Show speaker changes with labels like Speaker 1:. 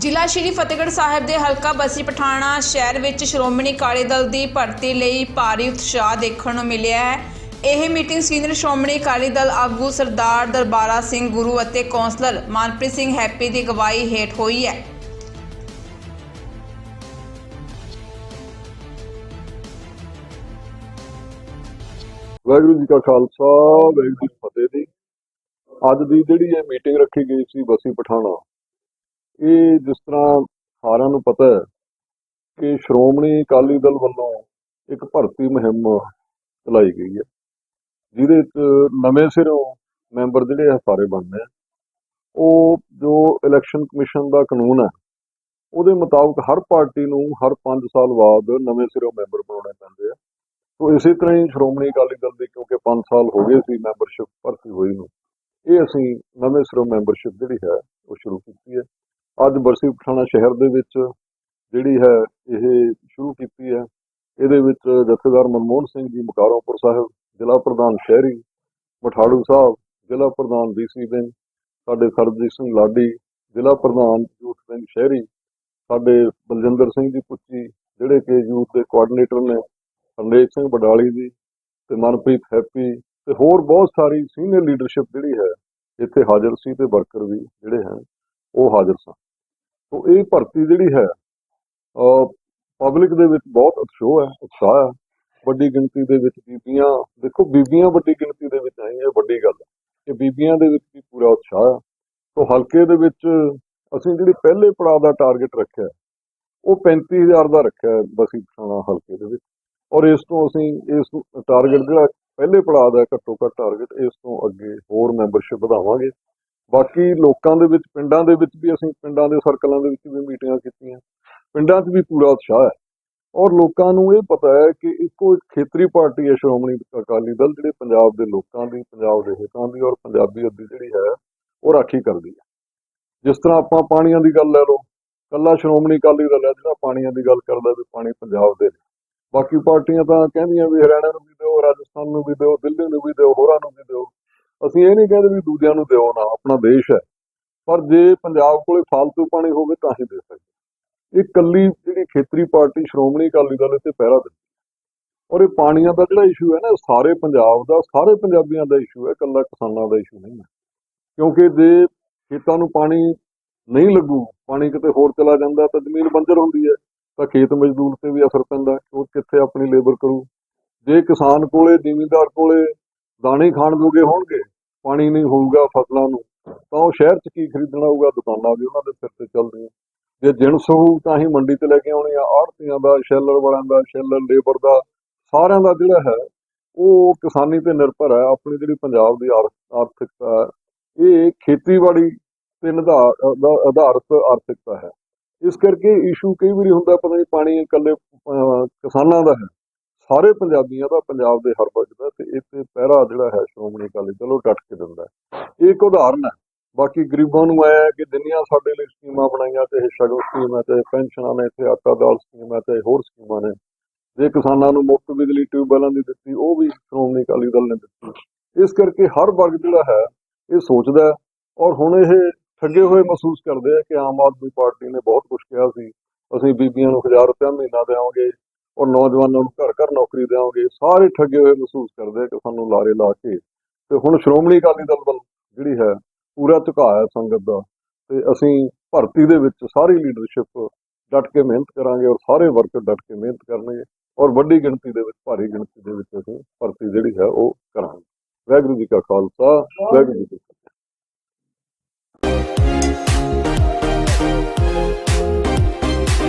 Speaker 1: ਜ਼ਿਲ੍ਹਾ ਸ਼੍ਰੀ ਫਤਿਹਗੜ੍ਹ ਸਾਹਿਬ ਦੇ ਹਲਕਾ ਬਸੀ ਪਠਾਣਾ ਸ਼ਹਿਰ ਵਿੱਚ ਸ਼੍ਰੋਮਣੀ ਅਕਾਲੀ ਦਲ ਦੀ ਭਰਤੀ ਲਈ ਭਾਰੀ ਉਤਸ਼ਾਹ ਦੇਖਣ ਨੂੰ ਮਿਲਿਆ ਹੈ। ਇਹ ਮੀਟਿੰਗ ਸੀਨੀਅਰ ਸ਼੍ਰੋਮਣੀ ਅਕਾਲੀ ਦਲ ਆਗੂ ਸਰਦਾਰ ਦਰਬਾਰਾ ਸਿੰਘ ਗੁਰੂ ਅਤੇ ਕੌਂਸਲਰ ਮਨਪ੍ਰੀਤ ਸਿੰਘ ਹੈਪੀ ਦੀ ਅਗਵਾਈ ਹੇਠ ਹੋਈ ਹੈ।
Speaker 2: ਵਾਹਿਗੁਰੂ ਜੀ ਕਾ ਖਾਲਸਾ, ਵਾਹਿਗੁਰੂ ਜੀ ਫਤਿਹ ਜੀ। ਅੱਜ ਦੀ ਜਿਹੜੀ ਇਹ ਮੀਟਿੰਗ ਰੱਖੀ ਗਈ ਸੀ ਬਸੀ ਪਠਾਣਾ ਇਹ ਜਿਸ ਤਰ੍ਹਾਂ ਸਾਰਿਆਂ ਨੂੰ ਪਤਾ ਹੈ ਕਿ ਸ਼੍ਰੋਮਣੀ ਅਕਾਲੀ ਦਲ ਵੱਲੋਂ ਇੱਕ ਭਰਤੀ ਮੁਹਿੰਮ ਚਲਾਈ ਗਈ ਹੈ, ਜਿਹਦੇ ਵਿੱਚ ਨਵੇਂ ਸਿਰੋਂ ਮੈਂਬਰ ਜਿਹੜੇ ਆ ਸਾਰੇ ਬਣਨੇ ਆ। ਉਹ ਜੋ ਇਲੈਕਸ਼ਨ ਕਮਿਸ਼ਨ ਦਾ ਕਾਨੂੰਨ ਹੈ, ਉਹਦੇ ਮੁਤਾਬਕ ਹਰ ਪਾਰਟੀ ਨੂੰ ਹਰ 5 ਸਾਲ ਬਾਅਦ ਨਵੇਂ ਸਿਰੋਂ ਮੈਂਬਰ ਬਣਾਉਣੇ ਪੈਂਦੇ ਆ। ਸੋ ਇਸੇ ਤਰ੍ਹਾਂ ਹੀ ਸ਼੍ਰੋਮਣੀ ਅਕਾਲੀ ਦਲ ਦੇ ਕਿਉਂਕਿ 5 ਸਾਲ ਹੋ ਗਏ ਸੀ ਮੈਂਬਰਸ਼ਿਪ ਭਰਤੀ ਹੋਈ ਨੂੰ, ਇਹ ਅਸੀਂ ਨਵੇਂ ਸਿਰੋਂ ਮੈਂਬਰਸ਼ਿਪ ਜਿਹੜੀ ਹੈ, ਉਹ ਸ਼ੁਰੂ ਕੀਤੀ ਹੈ। ਅੱਜ ਬਰਸੀ ਪਠਾਣਾ ਸ਼ਹਿਰ ਦੇ ਵਿੱਚ ਜਿਹੜੀ ਹੈ ਇਹ ਸ਼ੁਰੂ ਕੀਤੀ ਹੈ, ਇਹਦੇ ਵਿੱਚ ਜਥੇਦਾਰ ਮਨਮੋਹਨ ਸਿੰਘ ਜੀ ਮੁਕਾਰੋਂਪੁਰ ਸਾਹਿਬ, ਜ਼ਿਲ੍ਹਾ ਪ੍ਰਧਾਨ ਸ਼ਹਿਰੀ, ਮਠਾੜੂ ਸਾਹਿਬ, ਜ਼ਿਲ੍ਹਾ ਪ੍ਰਧਾਨ ਬੀਸੀ ਬਿੰਗ ਸਾਡੇ ਸਰਬਜੀਤ ਸਿੰਘ ਲਾਡੀ, ਜ਼ਿਲ੍ਹਾ ਪ੍ਰਧਾਨ ਯੂਥ ਸਿੰਘ ਸ਼ਹਿਰੀ, ਸਾਡੇ ਬਲਜਿੰਦਰ ਸਿੰਘ ਜੀ ਪੁੱਚੀ, ਜਿਹੜੇ ਕਿ ਯੂਥ ਦੇ ਕੋਆਰਡੀਨੇਟਰ ਨੇ, ਹਰਨੇਕ ਸਿੰਘ ਬਡਾਲੀ ਜੀ ਤੇ ਮਨਪ੍ਰੀਤ ਹੈਪੀ ਤੇ ਹੋਰ ਬਹੁਤ ਸਾਰੀ ਸੀਨੀਅਰ ਲੀਡਰਸ਼ਿਪ ਜਿਹੜੀ ਹੈ, ਇੱਥੇ ਹਾਜ਼ਰ ਸੀ ਤੇ ਵਰਕਰ ਵੀ ਜਿਹੜੇ ਹਨ। ਉਹ ਹਾਜ਼ਰ ਸਨ। ਸੋ ਇਹ ਭਰਤੀ ਜਿਹੜੀ ਹੈ ਪਬਲਿਕ ਦੇ ਵਿੱਚ ਬਹੁਤ ਉਤਸ਼ਾਹ ਹੈ ਉਤਸ਼ਾਹ ਹੈ। ਵੱਡੀ ਗਿਣਤੀ ਦੇ ਵਿੱਚ ਬੀਬੀਆਂ, ਦੇਖੋ ਬੀਬੀਆਂ ਵੱਡੀ ਗਿਣਤੀ ਦੇ ਵਿੱਚ ਆਈਆਂ ਇਹ ਵੱਡੀ ਗੱਲ ਹੈ ਕਿ ਬੀਬੀਆਂ ਦੇ ਵਿੱਚ ਵੀ ਪੂਰਾ ਉਤਸ਼ਾਹ ਹੈ। ਸੋ ਹਲਕੇ ਦੇ ਵਿੱਚ ਅਸੀਂ ਜਿਹੜੀ ਪਹਿਲੇ ਪੜਾਅ ਦਾ ਟਾਰਗੇਟ ਰੱਖਿਆ, ਉਹ 35000 ਦਾ ਰੱਖਿਆ ਬਸੀ ਪਠਾਣਾ ਹਲਕੇ ਦੇ ਵਿੱਚ। ਔਰ ਇਸ ਤੋਂ ਅਸੀਂ ਇਸ ਟਾਰਗੇਟ ਜਿਹੜਾ ਪਹਿਲੇ ਪੜਾਅ ਦਾ ਘੱਟੋ ਘੱਟ ਟਾਰਗੇਟ ਇਸ ਤੋਂ ਅੱਗੇ ਹੋਰ ਮੈਂਬਰਸ਼ਿਪ ਵਧਾਵਾਂਗੇ। ਬਾਕੀ ਲੋਕਾਂ ਦੇ ਵਿੱਚ, ਪਿੰਡਾਂ ਦੇ ਵਿੱਚ ਵੀ ਅਸੀਂ, ਪਿੰਡਾਂ ਦੇ ਸਰਕਲਾਂ ਦੇ ਵਿੱਚ ਵੀ ਮੀਟਿੰਗਾਂ ਕੀਤੀਆਂ। ਪਿੰਡਾਂ 'ਚ ਵੀ ਪੂਰਾ ਉਤਸ਼ਾਹ ਹੈ। ਔਰ ਲੋਕਾਂ ਨੂੰ ਇਹ ਪਤਾ ਹੈ ਕਿ ਇੱਕੋ ਇੱਕ ਖੇਤਰੀ ਪਾਰਟੀ ਹੈ ਸ਼੍ਰੋਮਣੀ ਅਕਾਲੀ ਦਲ, ਜਿਹੜੇ ਪੰਜਾਬ ਦੇ ਲੋਕਾਂ ਦੀ, ਪੰਜਾਬ ਦੇ ਹਿੱਤਾਂ ਦੀ ਔਰ ਪੰਜਾਬੀਅਤ ਦੀ ਜਿਹੜੀ ਹੈ, ਉਹ ਰਾਖੀ ਕਰਦੀ ਹੈ। ਜਿਸ ਤਰ੍ਹਾਂ ਆਪਾਂ ਪਾਣੀਆਂ ਦੀ ਗੱਲ ਲੈ ਲਓ, ਕੱਲਾ ਸ਼੍ਰੋਮਣੀ ਅਕਾਲੀ ਦਲ ਹੈ ਜਿਹੜਾ ਪਾਣੀਆਂ ਦੀ ਗੱਲ ਕਰਦਾ ਵੀ ਪਾਣੀ ਪੰਜਾਬ ਦੇ ਨੇ। ਬਾਕੀ ਪਾਰਟੀਆਂ ਤਾਂ ਕਹਿੰਦੀਆਂ ਵੀ ਹਰਿਆਣਾ ਨੂੰ ਵੀ ਦਿਓ, ਰਾਜਸਥਾਨ ਨੂੰ ਵੀ ਦਿਓ, ਦਿੱਲੀ ਨੂੰ ਵੀ ਦਿਓ, ਹੋਰਾਂ ਨੂੰ ਵੀ ਅਸੀਂ ਇਹ ਨਹੀਂ ਕਹਿੰਦੇ ਵੀ ਦੂਜਿਆਂ ਨੂੰ ਦਿਓ ਨਾ, ਆਪਣਾ ਦੇਸ਼ ਹੈ। ਪਰ ਜੇ ਪੰਜਾਬ ਕੋਲੇ ਫालतू ਪਾਣੀ ਹੋਵੇ ਤਾਂ ਹੀ ਦੇ ਸਕਦੇ। ਇਹ ਕੱਲੀ ਜਿਹੜੀ ਖੇਤਰੀ ਪਾਰਟੀ ਸ਼੍ਰੋਮਣੀ ਅਕਾਲੀ ਦਲ ਤੇ ਪਹਿਰਾ ਦਿੰਦੀ ਹੈ। ਔਰ ਇਹ ਪਾਣੀਆਂ ਦਾ ਜਿਹੜਾ ਇਸ਼ੂ ਹੈ ਨਾ ਸਾਰੇ ਪੰਜਾਬ ਦਾ, ਸਾਰੇ ਪੰਜਾਬੀਆਂ ਦਾ ਇਸ਼ੂ ਹੈ ਕੱਲਾ ਕਿਸਾਨਾਂ ਦਾ ਇਸ਼ੂ ਨਹੀਂ ਹੈ। ਕਿਉਂਕਿ ਜੇ ਖੇਤਾਂ ਨੂੰ ਪਾਣੀ ਨਹੀਂ ਲੱਗੂ, ਪਾਣੀ ਕਿਤੇ ਹੋਰ ਚਲਾ ਜਾਂਦਾ, ਤਾਂ ਜ਼ਮੀਨ ਬੰਜਰ ਹੁੰਦੀ ਹੈ। ਤਾਂ ਖੇਤ ਮਜ਼ਦੂਰ ਤੇ ਵੀ ਅਸਰ ਪੈਂਦਾ ਹੈ। ਉਹ ਕਿੱਥੇ ਆਪਣੀ ਲੇਬਰ ਕਰੂ? ਜੇ ਕਿਸਾਨ ਕੋਲੇ, ਜ਼ਿਮੀਂਦਾਰ ਕੋਲੇ ਦਾਣੇ ਖਾਣ ਜੋਗੇ ਹੋਣਗੇ ਪਾਣੀ ਨਹੀਂ ਹੋਊਗਾ ਫਸਲਾਂ ਨੂੰ ਤਾਂ ਉਹ ਸ਼ਹਿਰ 'ਚ ਕੀ ਖਰੀਦਣਾ ਹੋਊਗਾ? ਦੁਕਾਨਾਂ ਵੀ ਉਹਨਾਂ ਦੇ ਸਿਰ ਤੇ ਚੱਲਦੀਆਂ। ਜੇ ਜਿਣਸ ਹੋਊ ਤਾਂ ਹੀ ਮੰਡੀ ਤੇ ਲੈ ਕੇ ਆਉਣੀ ਆ। ਆੜਤੀਆਂ ਦਾ ਸ਼ੈਲਰ ਵਾਲਿਆਂ ਦਾ ਸ਼ੈਲਰ ਲੇਬਰ ਦਾ ਸਾਰਿਆਂ ਦਾ ਜਿਹੜਾ ਹੈ ਉਹ ਕਿਸਾਨੀ ਤੇ ਨਿਰਭਰ ਹੈ। ਆਪਣੀ ਜਿਹੜੀ ਪੰਜਾਬ ਦੀ ਆਰ- ਆਰਥਿਕਤਾ ਹੈ, ਇਹ ਖੇਤੀਬਾੜੀ ਤੇ ਨਿਧਾਰ ਦਾ ਆਧਾਰਿਤ ਆਰਥਿਕਤਾ ਹੈ। ਇਸ ਕਰਕੇ ਇਸ਼ੂ ਕਈ ਵਾਰੀ ਹੁੰਦਾ ਪਤਾ ਨਹੀਂ ਪਾਣੀ ਇਕੱਲੇ ਕਿਸਾਨਾਂ ਦਾ ਹੈ। ਸਾਰੇ ਪੰਜਾਬੀਆਂ ਦਾ ਪੰਜਾਬ ਦੇ ਹਰ ਵਰਗ ਦਾ ਤੇ ਇੱਥੇ ਪਹਿਰਾ ਜਿਹੜਾ ਹੈ ਸ਼੍ਰੋਮਣੀ ਅਕਾਲੀ ਦਲ ਉਹ ਡਟ ਕੇ ਦਿੰਦਾ ਇਹ ਇੱਕ ਉਦਾਹਰਨ ਹੈ, ਬਾਕੀ ਗਰੀਬਾਂ ਨੂੰ ਆਇਆ ਕਿ ਜਿੰਨੀਆਂ ਸਾਡੇ ਲਈ ਸਕੀਮਾਂ ਬਣਾਈਆਂ ਤੇ ਸ਼ਗਨ ਸਕੀਮ ਹੈ ਤੇ ਪੈਨਸ਼ਨਾਂ ਨੇ ਇੱਥੇ ਆਟਾ ਦਾਲ ਸਕੀਮ ਹੈ ਤੇ ਹੋਰ ਸਕੀਮਾਂ ਨੇ, ਜੇ ਕਿਸਾਨਾਂ ਨੂੰ ਮੁਫਤ ਬਿਜਲੀ ਟਿਊਬਵੈਲਾਂ ਦੀ ਦਿੱਤੀ, ਉਹ ਵੀ ਸ਼੍ਰੋਮਣੀ ਅਕਾਲੀ ਦਲ ਨੇ ਦਿੱਤੀ ਇਸ ਕਰਕੇ ਹਰ ਵਰਗ ਜਿਹੜਾ ਹੈ, ਇਹ ਸੋਚਦਾ ਔਰ ਹੁਣ ਇਹ ਠੱਗੇ ਹੋਏ ਮਹਿਸੂਸ ਕਰਦੇ ਆ ਕਿ ਆਮ ਆਦਮੀ ਪਾਰਟੀ ਨੇ ਬਹੁਤ ਕੁਝ ਕਿਹਾ ਸੀ, ਅਸੀਂ ਬੀਬੀਆਂ ਨੂੰ 1000 ਰੁਪਏ ਮਹੀਨਾ ਦੇਵਾਂਗੇ ਔਰ ਨੌਜਵਾਨਾਂ ਨੂੰ ਘਰ ਘਰ ਨੌਕਰੀ ਦੇਵਾਂਗੇ ਸਾਰੇ ਠੱਗੇ ਹੋਏ ਮਹਿਸੂਸ ਕਰਦੇ ਕਿ ਸਾਨੂੰ ਲਾਰੇ ਲਾ ਕੇ ਤੇ ਹੁਣ ਸ਼੍ਰੋਮਣੀ ਅਕਾਲੀ ਦਲ ਵੱਲ ਜਿਹੜੀ ਹੈ ਪੂਰਾ ਝੁਕਾਅ ਹੈ ਸੰਗਤ ਦਾ ਤੇ ਅਸੀਂ ਭਰਤੀ ਦੇ ਵਿੱਚ ਸਾਰੀ ਲੀਡਰਸ਼ਿਪ ਡਟ ਕੇ ਮਿਹਨਤ ਕਰਾਂਗੇ ਔਰ ਸਾਰੇ ਵਰਕਰ ਡਟ ਕੇ ਮਿਹਨਤ ਕਰਨਗੇ ਔਰ ਵੱਡੀ ਗਿਣਤੀ ਦੇ ਵਿੱਚ, ਭਾਰੀ ਗਿਣਤੀ ਦੇ ਵਿੱਚ ਅਸੀਂ ਭਰਤੀ ਜਿਹੜੀ ਹੈ ਉਹ ਕਰਾਂਗੇ। ਵਾਹਿਗੁਰੂ ਜੀ ਕਾ ਖਾਲਸਾ, ਵਾਹਿਗੁਰੂ ਜੀ